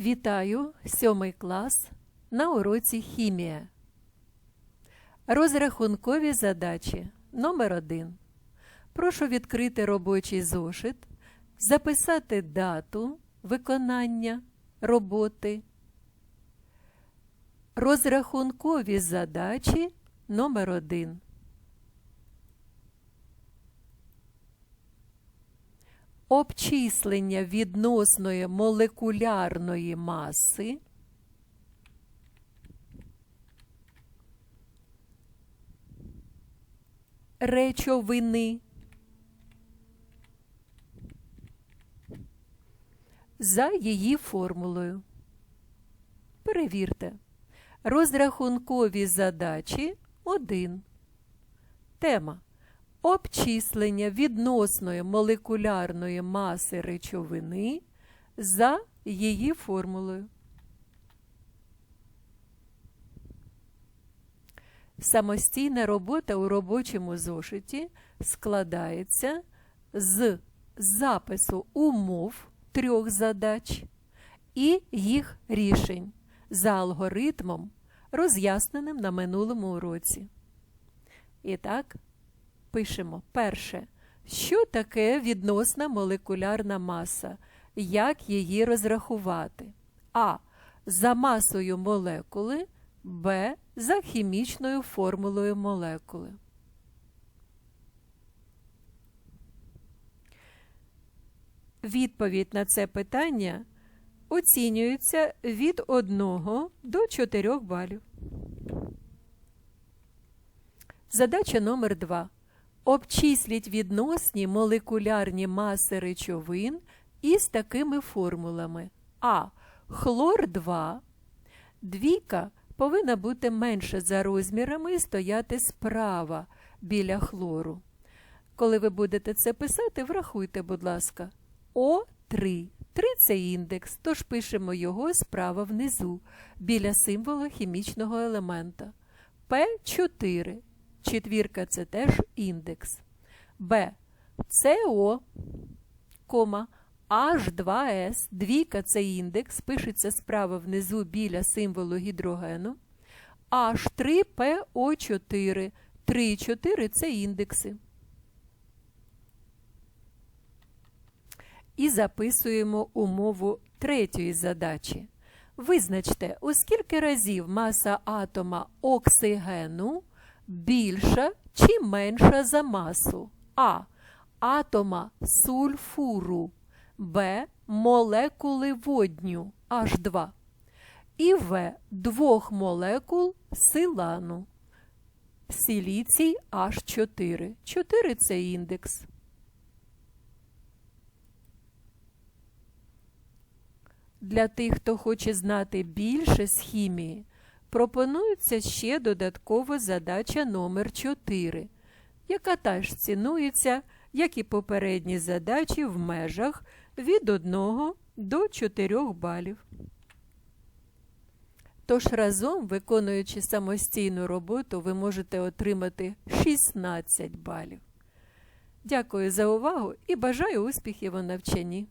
Вітаю сьомий клас на уроці хімія. Розрахункові задачі номер 1 Прошу відкрити робочий зошит, записати дату виконання роботи. Розрахункові задачі номер 1 Обчислення відносної молекулярної маси речовини за її формулою. Перевірте. Розрахункові задачі 1. Тема обчислення відносної молекулярної маси речовини за її формулою. Самостійна робота у робочому зошиті складається з запису умов трьох задач і їх рішень за алгоритмом, роз'ясненим на минулому уроці. І так, пишемо перше. Що таке відносна молекулярна маса? Як її розрахувати? А. За масою молекули, Б. За хімічною формулою молекули. Відповідь на це питання оцінюється від 1 до 4 балів. Задача номер 2. Обчисліть відносні молекулярні маси речовин із такими формулами. А. Хлор 2. Двійка повинна бути менша за розмірами і стояти справа біля хлору. Коли ви будете це писати, врахуйте, будь ласка, О3. 3 це індекс, тож пишемо його справа внизу, біля символа хімічного елемента. П4. Четвірка це теж індекс. Б. СО, H2S, двійка це індекс, пишеться справа внизу біля символу гідрогену. H3PO4, 3 і 4 це індекси. І записуємо умову третьої задачі. Визначте, у скільки разів маса атома оксигену більша чи менша за масу А. Атома сульфуру, Б. Молекули водню H2 і В. Двох молекул силану. Силіцій H4. 4 це індекс. Для тих, хто хоче знати більше з хімії, пропонується ще додаткова задача номер 4 яка теж цінується, як і попередні задачі в межах від 1 до 4 балів. Тож разом, виконуючи самостійну роботу, ви можете отримати 16 балів. Дякую за увагу і бажаю успіхів у навчанні!